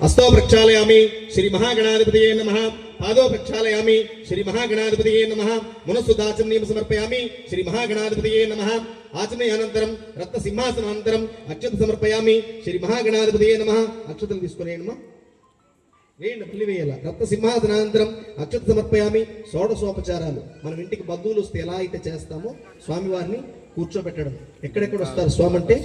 అస్తో ప్రక్షాళయామి శ్రీ మహాగణాధిపతియే నమ. పాదో ప్రక్షాళయామి శ్రీ మహాగణాధిపతియే నమ. మనస్సు దాచనీయం సమర్పయామి శ్రీ మహాగణాధిపతియే నమ. ఆచమయానంతరం రత్న సింహాసనానంతరం అక్షత సమర్పయామి శ్రీ మహాగణాధిపతియే నమ. అక్షతలు తీసుకునేయమ్మా వేయండి మళ్ళీ వేయాల? రత్న సింహాసనానంతరం అక్షత సమర్పయామి షోడశోపచారాలు. మనం ఇంటికి బంధువులు వస్తే ఎలా అయితే చేస్తామో స్వామివారిని కూర్చోబెట్టడం. ఎక్కడెక్కడ వస్తారు? స్వామి అంటే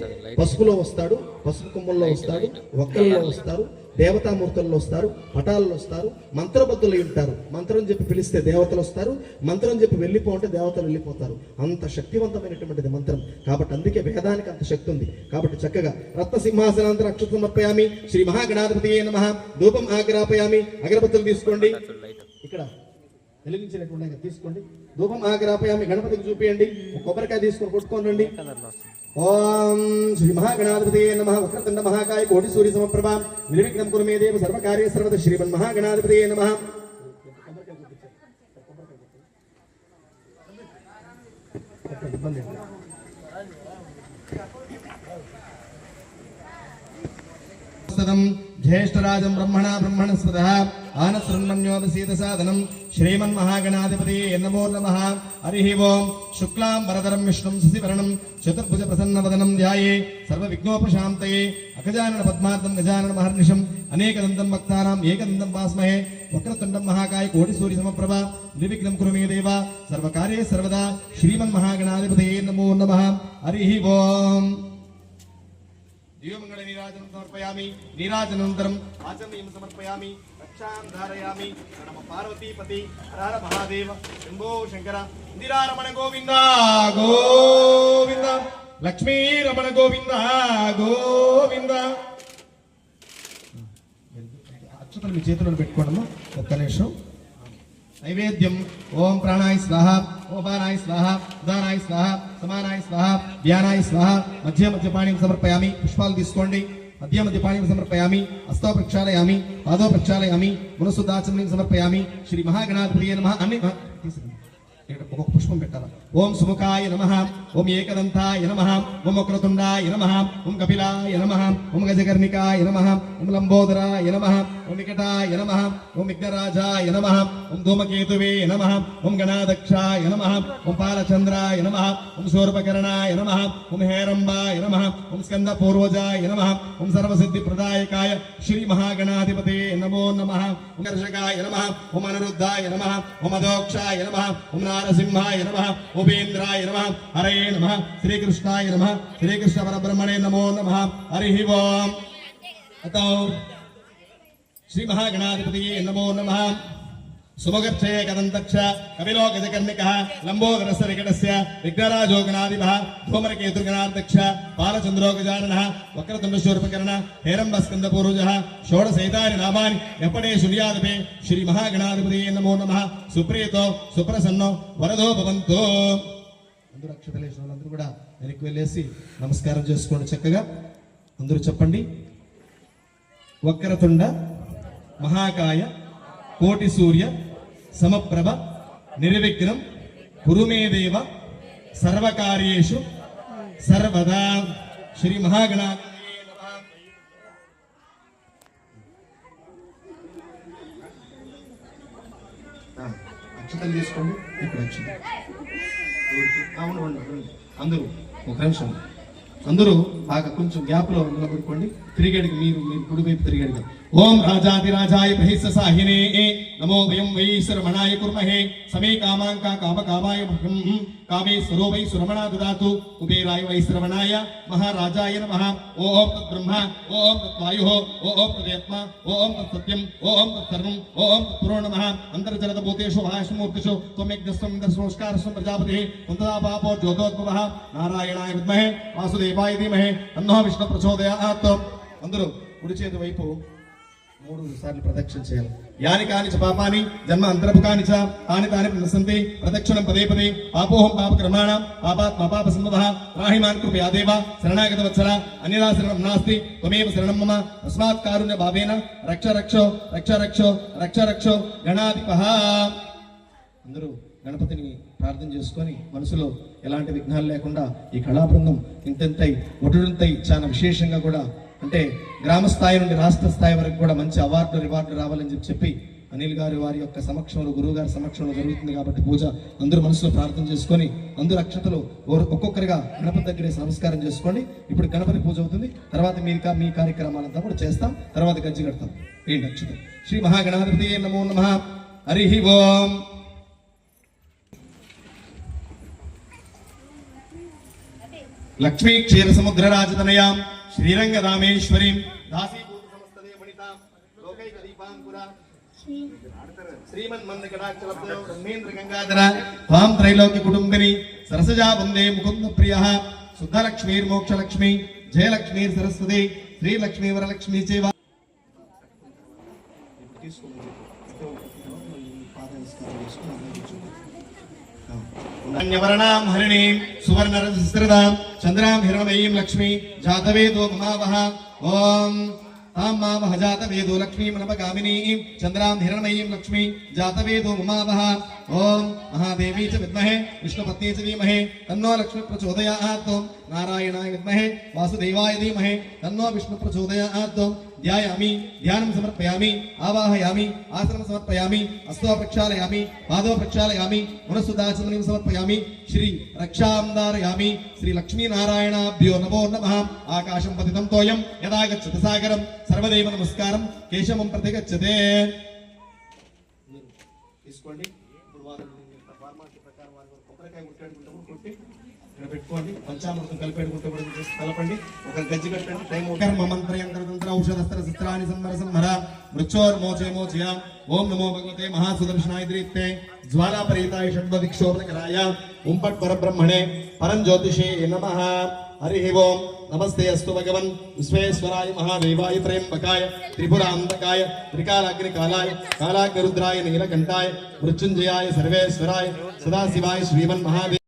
పసుపులో వస్తాడు పసుపు కుమ్మల్లో వస్తాడు ఒక్కల్లో వస్తారు దేవతామూర్తుల్లో వస్తారు పటాలలో వస్తారు మంత్రబద్ధులు ఉంటారు. మంత్రం చెప్పి పిలిస్తే దేవతలు వస్తారు మంత్రం చెప్పి వెళ్ళిపో అంటే దేవతలు వెళ్ళిపోతారు. అంత శక్తివంతమైనటువంటిది మంత్రం. కాబట్టి అందుకే వేదానికి అంత శక్తి ఉంది. కాబట్టి చక్కగా రత్న సింహాసనాంతర అక్షత సమర్పయామి శ్రీ మహాగణాధిపతి నమ ధూపం ఆగ్రాపయామి అగరబత్తులు తీసుకోండి. ఇక్కడ వెలిగించినట్టు కదా, తీసుకోండి. ధూపం ఆగ్రాపయామి. గణపతికి చూపియండి. కొబ్బరికాయ తీసుకొని కొట్టుకోనండి ఓం శ్రీ మహాగణాధిపతి నమ. వక్రతుండ మహాకాయ కోటి సూర్య సమప్రభ. నిర్విఘ్నం కురు మే దేవ సర్వకార్య సర్వద శ్రీమన్ మహాగణాధిపతి నమ. ఇబ్బంది ఏంటి? సదం జ్యేష్ఠరాజం బ్రహ్మణ బ్రహ్మణస్పద ఆనశృణ్మన్యోపసీత సాధనం శ్రీమన్మహాగణాధిపతి నమో నమ హరి ఓం శుక్లాం వరదరం విష్ణుం శశివరణం చతుర్భుజ ప్రసన్నవదనం ధ్యాయే సర్వ విఘ్నోపశాంతయే అఖజానన పద్మార్థం గజానన మహర్నిషం అనేకదంతం భక్తానాం ఏకదంతం వాస్మహే వక్రతుండం మహాకాయ కోటి సూర్య సమప్రభ నిర్విఘ్నం కురు మే దేవ సర్వకార్యే సర్వదా శ్రీమన్మహాగణాధిపతి నమో నమ హరి ఓం దీవమంగళ నీరాజనం సమర్పయామి నీరాజనంతరం ఆచమయం సమర్పయామి రక్షాం ధారయామి నమ పార్వతీపతి హర మహాదేవ శంభో శంకర ఇందిరారమణ గోవింద గోవింద లక్ష్మీ రమణ గోవింద గోవింద అక్షతలు మీ చేతులను పెట్టుకోవడము ఒక్క నిమిషం నైవేద్యం ఓం ప్రాణాయ స్వాహ ఓపానాయ స్వాహ ఉదానాయ స్వాహ సమానాయ స్వాహ ధ్యానాయ స్వాహ మధ్య మధ్య పాణ్యం సమర్పయామి పుష్పాలు తీసుకోండి మధ్య మధ్య పాణ్యం సమర్పయామి హస్తో ప్రక్షాళయామి పాదో ప్రక్షాళయామి మనసు దాచమని సమర్పయామి శ్రీ మహాగణాధిపతి నమ అన్ని ఆ, తీసుకురండి. ఒక్కొక్క పుష్పం పెట్టాలా ఓం సుముఖాయ నమ ఓం ఏకదంతాయ నమ ఓం వక్రతుండాయ నమ ఓం కపిలాయ నమ ఓం గజకర్ణికాయ నమ ఓం లంబోదరాయ నమ ఓం నికటాయ నమ ఓం విఘ్నరాజాయ నమ ఓం ధూమకేతువే నమ ఓం గణాదక్షాయ నమ ఓం పాలచంద్రాయ నమ ఓం శూర్పకరణాయ నమ ఓం హేరంబాయ నమ ఓం స్కంద పూర్వజాయ నమ ఓం సర్వసిద్ధి ప్రదాయకాయ శ్రీ మహాగణాధిపతే నమో నమ ఓం కర్షకాయ నమ ఓం అనిరుద్ధాయ నమ ఓం అధోక్షాయ నమ ఓం నారసింహాయ నమ ఓం ఉపేంద్రాయ నమ హరే నమ శ్రీకృష్ణాయ నమ శ్రీకృష్ణ పరబ్రహ్మణే నమో నమ హరి ఓం. అతో శ్రీ మహాగణాధిపతి నమో నమ. సుమగర్చయ కదంతక్ష కవిలో గజకర్ణిక లంబోదరస వికటస్య విఘ్నరాజో గణాధిప ధూమరకేతుర్గణాధ్యక్ష పాలచంద్రో గజానన వక్రతుండశూర్పకరణ హేరంబ స్కంద పూర్వజ షోడశైతాని నామాని ఎప్పటే సూర్యాధిపే శ్రీ మహాగణాధిపతి నమో నమ సుప్రీతో సుప్రసన్నో వరదో భవంతో అందరూ అక్షతలేసిన వాళ్ళందరూ కూడా వెనక్కి వెళ్ళేసి నమస్కారం చేసుకోండి చక్కగా. అందరూ చెప్పండి. వక్రతుండ మహాకాయ కోటి సూర్య సమప్రభ నిర్విఘ్నం కురుమేదేవ సర్వకార్యేషు సర్వదా. శ్రీ మహాగణాధిపతయే నమః. తీసుకోండి. ఇక్కడ అవును అందరూ ఒక నిమిషం. అందరూ బాగా కొంచెం గ్యాప్లో నిలబడుకోండి తిరిగడికి మీరు మీరు కుడి వైపు ఓం రాజాదిరాజాయ ప్రహిస్స సాహినే నమో వయం వై శరమణాయ కుర్మహే సమే కామాంక కామ కామాయ మహ్యం కామేశ్వరో వై సురమణ దదాతు కుబేరాయ వై శ్రవణాయ మహారాజాయ నమః ఓం తద్బ్రహ్మ ఓం తద్వాయు ఓం తదేత్మ ఓం తత్సత్యం ఓం తత్సర్వం ఓం తత్పురో నమః అంతర్జలత భూతేషు భాషమూర్తిషు త్వమేగ్ధస్వం దర్శనమస్కారస్వం ప్రజాపతి కుంతదా పాపో జ్యోతోద్భవః నారాయణాయ విద్మహే వాసుదేవాయ ధీమహే తన్నో విష్ణు ప్రచోదయాత్ అందరూ కుడి చేతి వైపు మూడు సార్లు ప్రదక్షిణ చేయాలి. యాని కాని చ పాపాని జన్మ అంతరపుకాని చ తాని తాని ప్రదర్శంతి ప్రదక్షిణం పదే పదే పాపోహం పాప క్రమాణ పాపాత్మ పాప సంభవ రాహిమాన్ కృపయా దేవ శరణాగత వత్సల అన్యదా శరణం నాస్తి త్వమేవ శరణం మమ తస్మాత్ కారుణ్య భావేన రక్ష రక్షో రక్ష రక్షో రక్ష రక్షో గణాధిప అందరూ గణపతిని ప్రార్థన చేసుకొని మనసులో ఎలాంటి విఘ్నాలు లేకుండా ఈ కళా బృందం ఇంతెంతై ఒటుడంతై చాలా విశేషంగా కూడా అంటే గ్రామ స్థాయి నుండి రాష్ట్ర స్థాయి వరకు కూడా మంచి అవార్డు రివార్డు రావాలని చెప్పి చెప్పి అనిల్ గారు వారి యొక్క సమక్షంలో గురువు గారి సమక్షంలో జరుగుతుంది కాబట్టి పూజ అందరూ మనసులో ప్రార్థన చేసుకొని అందరూ అక్షతలు ఒక్కొక్కరిగా గణపతి దగ్గరే నమస్కారం చేసుకోండి. ఇప్పుడు గణపతి పూజ అవుతుంది. తర్వాత మీ మీ కార్యక్రమాలంతా కూడా చేస్తాం. తర్వాత గజ్జి కడతాం. ఏంటి అక్షతలు శ్రీ మహాగణాధిపతి నమో నమ. హరి ఓం. లక్ష్మీ క్షీర సముద్ర రాజతనయాం శ్రీరంగ రామేశ్వరీం త్వాం త్రైలోక్య కుటుంబిని సరసజా వందే ముకుంద ప్రియ. శుద్ధలక్ష్మీర్ మోక్షలక్ష్మి జయలక్ష్మీర్ సరస్వతి శ్రీలక్ష్మీ వరలక్ష్మీ చేవ ధన్యవర్ణాం హరిణీం సువర్ణరజస్రదాం చంద్రాం హిరణమయీం లక్ష్మీ జాతవేదో మహావహ ఓం తాం మావహ జాతవేదో లక్ష్మీం నమగామినీం చంద్రాం హిరణమయీం లక్ష్మీ జాతవేదో మమావహ ఓం మహాదేవీ చ విద్మహే విష్ణుపత్ని చ ధీమహే తన్నో లక్ష్మి ప్రచోదయాత్ ఓం నారాయణాయ విద్మహే వాసుదేవాయ ధీమహే తన్నో విష్ణు ప్రచోదయాత్ ఓం ధ్యాయామి ధ్యానం సమర్పయామి ఆవాహయామి ఆసనం సమర్పయామి హస్తో ప్రక్షాళయామి పాదో ప్రక్షాళయామి మనస్సు దాచమని సమర్పయామి శ్రీ రక్షాంధారయామి శ్రీ లక్ష్మీనారాయణాభ్యో నమో నమ ఆకాశం పతితం తోయం యదాగచ్చతి సాగరం సర్వదైవ నమస్కారం కేశవం ప్రతి గచ్చతే తీసుకోండి ఇప్పుడు వారు ప్రకారం వారు కొబ్బరికాయ ఇక్కడ పెట్టుకోండి. పంచామృతం కలిపేడుకుంటే కూడా కలపండి. ఒక గజ్జి కట్టండి. టైం కర్మ మంత్ర శస్త్రాన్ని సంవర సంహర మృత్యోర్ మోచయ. ఓం నమో భగవతే మహాసుదర్శనాయ ద్రీప్తే జ్వాలాపరీతాయ షడ్వదిక్షోభకరాయ పరబ్రహ్మణే పరం జ్యోతిషే నమ. హరి ఓం. నమస్తే అస్తు భగవన్. విశ్వేశ్వరాయ మహాదేవాయ త్రయంబకాయ త్రిపురాంతకాయ త్రికాలాగ్నికాలాయ కాలాగ్నిరుద్రాయ నీలకంఠాయ మృత్యుంజయాయ సర్వేశ్వరాయ సదాశివాయ శ్రీమన్ మహాదేవ